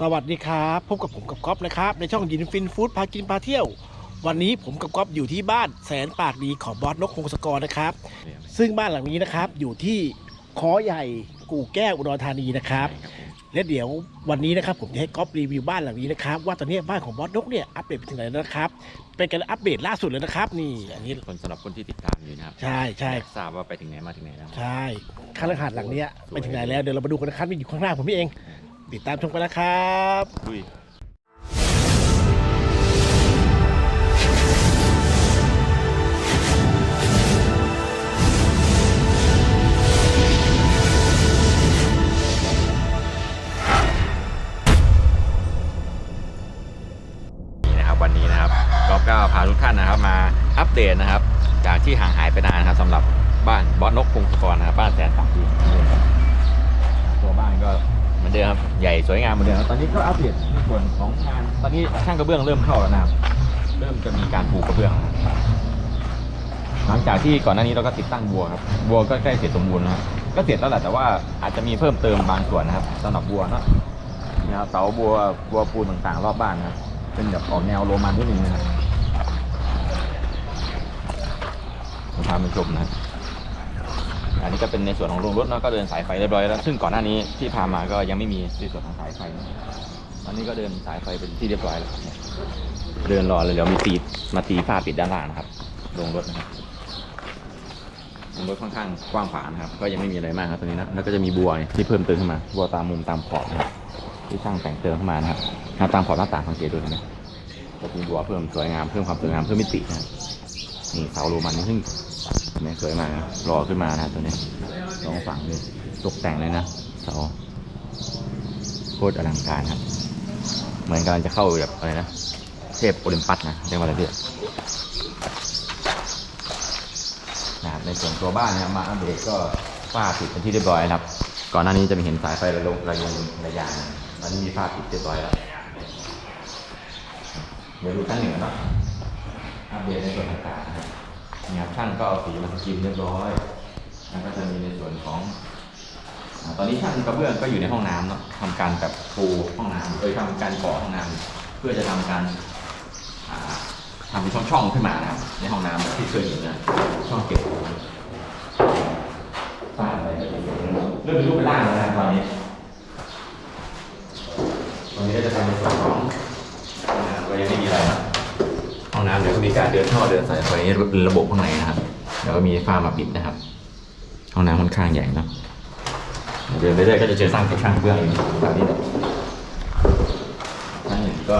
สวัสดีครับ พบกับผมกับก๊อฟนะครับ ในช่องยินฟินฟู้ดพากินพาเที่ยว วันนี้ผมกับก๊อฟอยู่ที่บ้านแสนปากดีของบอสนกพงศกรนะครับ ซึ่งบ้านหลังนี้นะครับ อยู่ที่คอใหญ่กู่แก้วอุดรธานีนะครับ และเดี๋ยววันนี้นะครับ ผมจะให้ก๊อฟรีวิวบ้านหลังนี้นะครับ ว่าตอนนี้บ้านของบอสนกเนี่ยอัปเดตไปถึงไหนแล้วนะครับ เป็นการอัปเดตล่าสุดเลยนะครับ นี่อันนี้คนสำหรับคนที่ติดตามอยู่นะครับใช่ใช่อยากทราบว่าไปถึงไหนมาถึงไหนแล้ว ใช่ข้างหลังเนี้ยไปถึงไหนแล้วเดี๋ยวเรามาดูกันนะครับนี่อยู่ข้างหน้าผมนี่เอง ติดตามชมกันนะครับดุยนี่นะครับวันนี้นะครับก๊อฟก็พาทุกท่านนะครับมาอัปเดตนะครับ จากที่ห่างหายไปนานนะครับสำหรับบ้านบอสนกพงศกรนะครับบ้านแสนปากดีตัวบ้านก็เห มือนเดิมครับ ใหญ่สวยงามเหมือนเดิมครับตอนนี้ก็อัปเดตในส่วนของงาน ตอนนี้ช่างกระเบื้องเริ่มเข้าแล้วนะครับ เริ่มจะมีการปูกระเบื้องหลังจากที่ก่อนหน้านี้เราก็ติดตั้งบัวครับ บัวก็ใกล้เสร็จสมบูรณ์นะครับ ก็เสร็จแล้วแหละแต่ว่าอาจจะมีเพิ่มเติมบางส่วนนะครับสำหรับบัวเนาะนี่ครับเสาบัวบัวปูนต่างๆ รอบบ้านนะครับ เป็นแบบออกแนวโรมันนิดนึงนะครับผมพาไปชมนะครับ อันนี้ก็เป็นในส่วนของโรงรถเนาะก็เดินสายไฟเรียบร้อยแล้ว ซึ่งก่อนหน้านี้ที่พามาก็ยังไม่มีในส่วนของสายไฟนะตอนนี้ก็เดินสายไฟเป็นที่เรียบร้อยแล้วเเดินรอเลยเดี๋ยวมีตีมาตีฝ้าปิดด้านล่างนะครับโรงรถนะครับโรงรถค่อนข้างกว้างขวางนะครับ ก็ยังไม่มีอะไรมากครับตรงนี้นะแล้วก็จะมีบัวที่เพิ่มเติมขึ้นมาบัวตามมุมตามขอบนะครับที่ช่างแต่งเติมเข้ามานะครับหน้าตามขอบหน้าต่างสังเกตดูนะก็มีบัวเพิ่มสวยงามเพิ่มความสวยงามเพิ่มมิตินะครับนี่เสาโรมันซึ่ง ไม่สวยมากนะรอขึ้นมานะตัวนี้สองฝั่งนี่ตกแต่งเลยนะเสาโคตรอลังการครับ เหมือนกำลังจะเข้าแบบอะไรนะ เทพโอลิมปัสนะเรียกว่าอะไรพี่นะครับในส่วนตัวบ้านนะครับมาอัปเดตก็ฝ้าปิดเป็นที่เรียบร้อยครับ ก่อนหน้านี้จะมีเห็นสายไฟระลงระยงระยางนตอนนี้มีฝ้าปิดเรียบร้อยแล้วเดี๋ยวดูขั้นหนึ่งนะอัปเดตในส่วนต่างๆนะครับ นี่ครับช่างก็เอาสีมาสกรีนเรียบร้อยแล้วก็จะมีในส่วนของตอนนี้ช่างกระเบื้องก็อยู่ในห้องน้ำเนาะทำการแบบปูห้องน้ำโดยทำการก่อห้องน้ำเพื่อจะทำการอ่าทำเป็นช่องๆขึ้นมานะครับในห้องน้ำที่เคยเห็นนะช่องเก็บของฝ้าอะไรก็จะเป็นเริ่มเป็นรูปเป็นร่างแล้วนะตอนนี้นี้ก็จะทำในส่วนของห้องน้ำก็ยังไม่มีอะไรนะ ห้องน้ำเดี๋ยวก็มีการเดินท่อเดินสายไฟเป็นระบบข้างในนะครับเดี๋ยวก็มีฝ้ามาปิดนะครับห้องน้ำค่อนข้างใหญ่เนอะเดินไปเรื่อยก็จะเจอสร้างกับช่างเบื้องอยู่แบบนี้เลยนั่นหนึ่งก็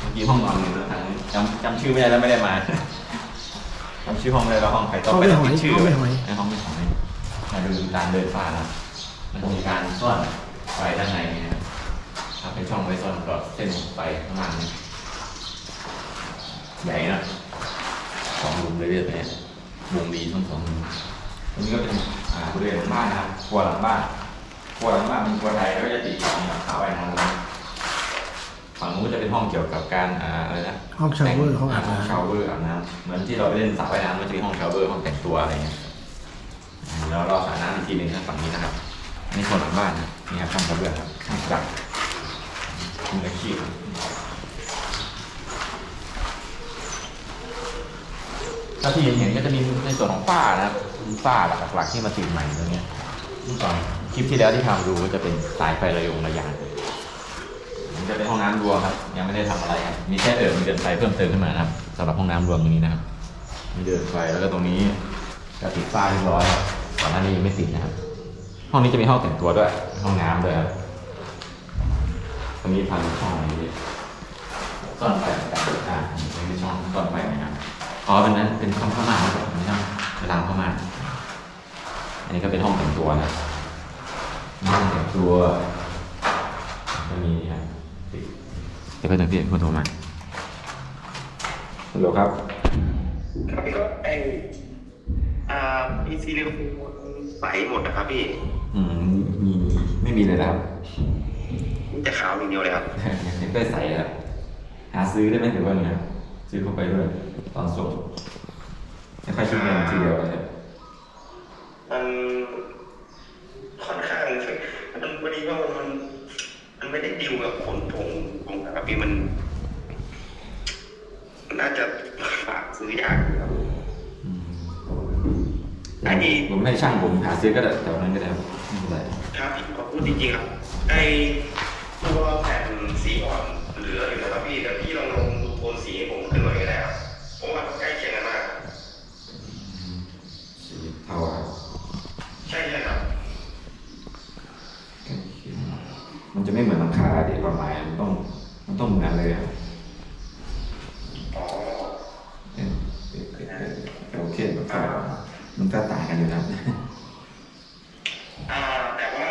เมื่อกี้ห้องนอนหนึ่งแล้วทางนี้จำจำชื่อไม่ได้แล้วไม่ได้มาจำชื่อห้องไม่ได้แล้วห้องใครต้องไปต้องปิดชื่อห้องไม่หอยในห้องไม่หอยมาดูการเดินฝ้านะมันจะมีการซ่อนไฟด้านในนี่นะครับทำเป็นช่องไว้ซ่อนกับเส้นไฟข้างล่างนี่ ใหญ่นะสองมุมเลยเรื่อยๆเนี่ยมุมนี้ทั้งสองมุมตรงนี้ก็เป็นอ่าบริเวณบ้านนะครับครัวหลังบ้านครัวหลังบ้านเป็นครัวไทยแล้วก็จะติดกับหลังคาไว้ทางนู้นฝั่งนู้นก็จะเป็นห้องเกี่ยวกับการอ่าอะไรนะห้องชาวเวอร์ห้องอาบห้องน้ำชาวเวอร์อาบน้ำเหมือนที่เราไปเล่นสระว่ายน้ำมันจะมีห้องชาวเวอร์ห้องแต่งตัวอะไรเงี้ยอ่าแล้วรอสระน้ำอีกทีหนึ่งนะฝั่งนี้นะครับนี่คนหลังบ้านนะนี่ครับช่างกระเบื้องครับช่างจักรมืออาชีพครับ ถ้าที่เห็นๆก็จะมีในส่วนของฝ้านะครับฝ้าหลักๆที่มาติดใหม่ตรงนี้ยเมื่อนคลิปที่แล้วที่ทำดูก็จะเป็นสายไฟระยงระยางมันจะเป็นห้องน้ำรวมครับ ยังไม่ได้ทำอะไรครับมีแค่เดินมีเดินไฟเพิ่มเติมขึ้นมานะครับสำหรับห้องน้ำรวมตรงนี้นะครับมีเดินไฟแล้วก็ตรงนี้ก็ติดฝ้าเรียบร้อยครับก่อนหน้านี้ยังไม่ติดนะครับ ห้องนี้จะมีห้องแต่งตัวด้วย ห้องน้ำด้วยครับตรงนี้ทำช่องนี้ซ่อนไฟ อ๋อเป็นนั้นเป็นห้องผ้าม่านครับไม่ใช่เวลาผ้าม่านอันนี้ก็เป็นห้องแต่งตัวนะห้องแต่งตัวก็มีนี่ครับติดเดี๋ยวไปถึงพี่คนโทรมาฮัลโหลครับครับพี่ก็ไออ่ามีซิลิโคนใสหมดนะครับพี่ อืมมีไม่มีเลยนะครับมีแต่ขาวอย่างเดียวเลยครับยังได้ใส่ครับหาซื้อได้ไหมหรือว่าไงครับ ซื้อเข้าไปด้วยตอนส่งไม่ค่อยคิดเงินทีเดียวเลยครับมันค่อนข้างมันวันนี้ก็มันมัน มันไม่ได้ดิวกับคนทงทงนะครับพี่มันมันน่าจะฝากซื้อยากอยู่ครับอันนี้ผมให้ช่างผมหาซื้อก็ได้แถวนั้นก็ได้ครับไม่เป็นไรครับขอพูดจริงๆครับไอตัวแผ่นสีอ่อนเหลืออยู่นะครับพี่แต่พี่ลองลองดูโทนสีให้ผมขึ้นหน่อยก็ได้ครับเพราะว่ามันใกล้เคียงกันมาก สีเทาครับ ใช่ใช่ครับ ใกล้เคียงมันจะไม่เหมือนหลังคาเด็กความหมายมันต้องมันต้องเหมือนเลยครับ อ๋อ เออเออเออเออโอ เคแบบก็มันก็ต่างกันอยู่นะอ่าแต่ว่า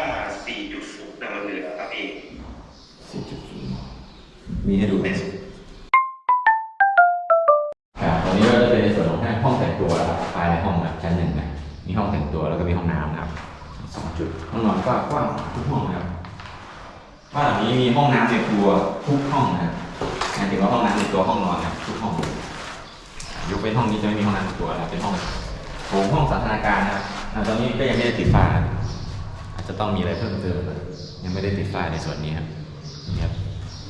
4.0เนี่ยมันเหลือครับพี่สี่จุดศูนย์มีให้ดูไหมครับตรงนี้ก็จะเป็นในส่วนของห้องแต่งตัวนะครับภายในห้องนะชั้นหนึ่งนะมีห้องแต่งตัวแล้วก็มีห้องน้ำนะครับสองจุดห้องนอนก็กว้างทุกห้องนะครับบ้านหลังนี้มีห้องน้ำในตัวทุกห้องนะครับหมายถึงว่าห้องน้ำในตัวห้องนอนนะครับทุกห้อง ยกเป็นห้องนี้จะไม่มีห้องน้ำในตัวนะครับเป็นห้องโถงห้องสันทนาการนะครับตอนนี้ก็ยังไม่ได้ติดฝ้าอาจจะต้องมีอะไรเพิ่มเติมนะยังไม่ได้ติดฝ้าในส่วนนี้ครับนี่ครับ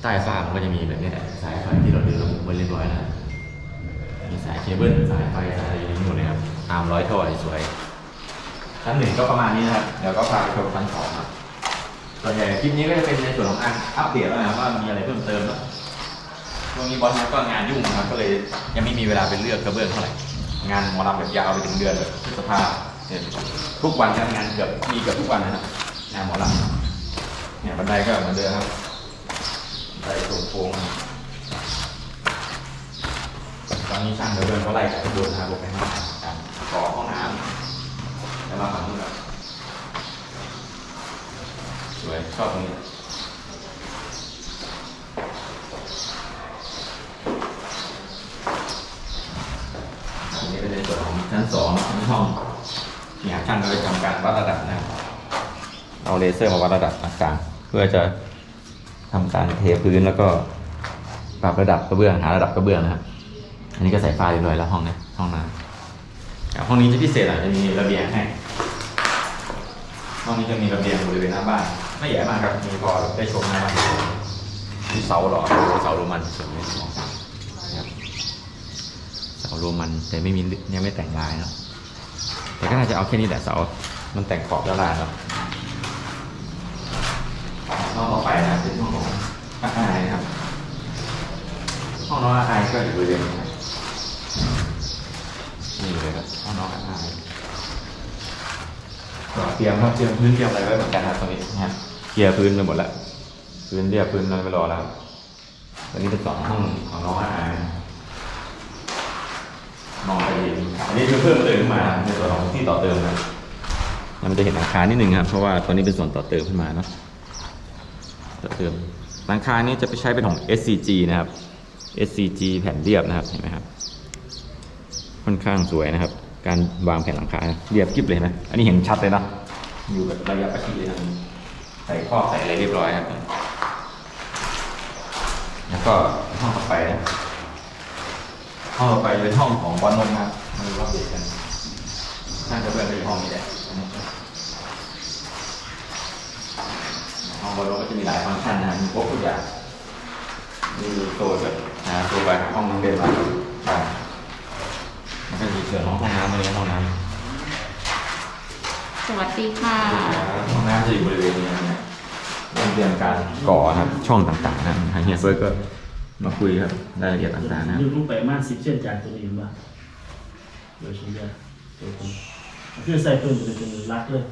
ใต้ฝ้ามันก็จะมีแบบนี้แหละสายไฟที่เราเดินลงไว้เรียบร้อยแล้วมีสายเคเบิลสายไฟสายอะไรอย่างนี้หมดเลยครับตามร้อยท่อสวยชั้นหนึ่งก็ประมาณนี้นะครับเดี๋ยวก็พาไปชมชั้นสองครับส่วนใหญ่คลิปนี้ก็จะเป็นในส่วนของการอัปเดตแล้วนะครับว่ามีอะไรเพิ่มเติมนะ ช่วงนี้บอสก็งานยุ่งนะครับก็เลยยังไม่มีเวลาไปเลือกกระเบื้องเท่าไหร่งานหมอลำแบบยาวไปถึงเดือนแบบพฤษภาเนี่ยทุกวันทำงานเกือบมีเกือบทุกวันนะครับงานหมอลำเนี่ยบันไดก็เหมือนเดิมครับบันไดโค้งๆนะครับตอนนี้ช่างเดินเขาไล่จากข้างบนนะครับลงไปข้างล่างกันก่อห้องน้ำแล้วมาฝั่งนู้นแบบสวยชอบตรงนี้อันนี้เป็นในส่วนของชั้นสองชั้นห้องเนี่ยช่างก็จะทำการ วัดระดับนะเอาเลเซอร์มาวัดระดับต่างเพื่อจะทำการเทพื้นแล้วก็ปรับระดับกระเบื้องหาระดับกระเบื้องนะครับ อันนี้ก็ใส่ไฟเรียบร้อยแล้วห้องนี้ห้องน้ำห้องนี้จะพิเศษหน่อยจะมีระเบียงให้ห้องนี้จะมีระเบียงบริเวณหน้าบ้าน ไม่ใหญ่มากครับมีพอได้ชมหน้าบ้านมีเสาหรอเสาโรมันสวยเสาโรมันแต่ไม่มียังไม่แต่งลายเนาะแต่ก็น่าจะเอาแค่นี้แหละเสา มันแต่งขอบด้านล่างครับห้องต่อไปนะเป็นห้องของอาคารนะครับ ห้องน้องอาคายก็อยู่บริเวณนี้ครับนี่เลยครับห้องน้องอาคายก็เตรียมครับเตรียมพื้นเตรียมอะไรไว้เหมือนกันครับตรงนี้นะครับเคลียร์พื้นไปหมดแล้วพื้นเรียบพื้นอะไรไปรอแล้วครับตอนนี้เป็นสองห้องของน้องอาคายมองไปเห็นอันนี้คือเพิ่มเติมขึ้นมาในส่วนของที่ต่อเติมนะแล้ว มันจะเห็นหลังคานิดนึงครับ เพราะว่าตัวนี้เป็นส่วนต่อเติมขึ้นมาเนาะต่อเติมหลังคานี้จะไปใช้เป็นของ SCG นะครับ SCG แผ่นเรียบนะครับเห็นไหมครับ ค่อนข้างสวยนะครับ การวางแผ่นหลังคาเรียบกริบเลยนะ อันนี้เห็นชัดเลยนะ อยู่แบบระยะประชิดเลยนะใส่ข้อใส่อะไรเรียบร้อยครับ แล้วก็ห้องต่อไปนะห้องต่อไปเป็นห้องของบอลนนท์นะครับมาดูว่าเด็กกันน่าจะเพื่อนห้องนี้แหละห้อง บอลนนท์ก็จะมีหลายฟังก์ชันนะมีครบทุกอย่างนี่ตัวแบบนะตัวแบบห้องน้ำเป็นแบบอ่ามันก็มีส่วนของห้องน้ำเลยห้องน้ำสวัสดีค่ะ ห้องน้ำจะอยู่บริเวณนี้นะเนี่ยเริ่มเตรียมการก่อครับช่องต่างๆนะทางเฮียเฟิร์สก็มาคุยครับรายละเอียดต่างๆนะยุบลงไปมากสิบเส้นจากตัวนี้มาโดยเฉลี่ยตัวนี้คือใส่เพิ่มเป็นเป็นรักเลย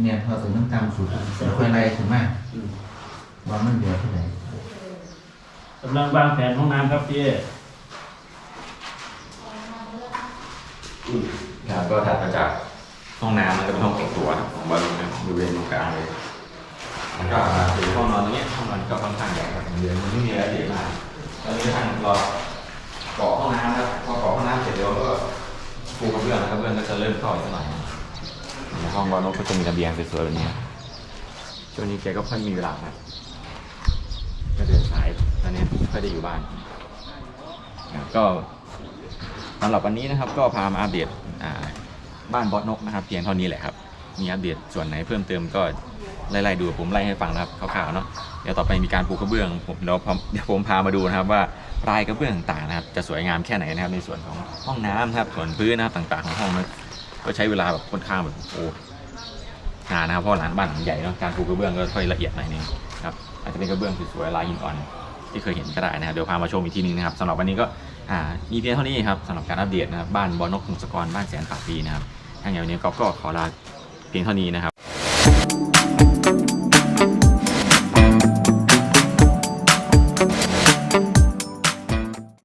เนี่ยพอถึงต้องตามสูตรแล้วค่อยไล่ถึงมากอืมว่ามันเหลือเท่าไหร่กำลังวางแผนห้องน้ำครับพี่ครับก็ถัดมาจากห้องน้ำมันก็เป็นห้องแต่งตัวครับของบอลลูนครับอยู่บริเวณตรงกลางเลยแล้วก็มาถึงห้องนอนตรงเนี้ยห้องนอนก็ค่อนข้างใหญ่ครับเดือนมันไม่มีอะไรละเอียดมากตอนนี้ทางรอก่อห้องน้ำครับพอก่อห้องน้ำเสร็จแล้วก็ปูกระเบื้องกระเบื้องก็จะเริ่มเข้าอีกสักหน่อยใน ห้องบอนก็จะมีระเบียงสวยๆแบบนี้ช่วงนี้แกก็ค่อยมีเวลาครับก็เดินสายตอนนี้ค่อยได้อยู่บ้าน ก็สำหรับวันนี้นะครับ ก็พามาอัปเดตบ้านบอสนกนะครับเพียงเท่านี้แหละครับ มีอัปเดตส่วนไหนเพิ่มเติมก็ไล่ๆดูผมไล่ให้ฟังนะครับคร่าวๆเนาะเดี๋ยวต่อไปมีการปูกระเบื้องผมเดี๋ยวผมเดี๋ยวผมพามาดูนะครับว่าลายกระเบื้องต่างๆนะครับ จะสวยงามแค่ไหนนะครับในส่วนของห้องน้ำนะครับส่วนพื้นนะครับต่างๆของห้องนะ ก็ใช้เวลาแบบค่อนข้างแบบโอ้นานนะครับเพราะหลานบ้านใหญ่เนาะการปูกระเบื้องก็ค่อยละเอียดหน่อยนึงครับอาจจะเป็นกระเบื้องสวยๆลายหินอ่อนที่เคยเห็นก็ได้นะครับเดี๋ยวพามาชมอีกทีนึงนะครับสำหรับวันนี้ก็อ่ามีเพียงเท่านี้ครับสำหรับการอัปเดตนะครับบ้านบอนกพงศกรบ้านแสนป่าปีนะครับทั้งอย่างวันนี้ก็ก็ขอลาเพียงเท่านี้นะครับ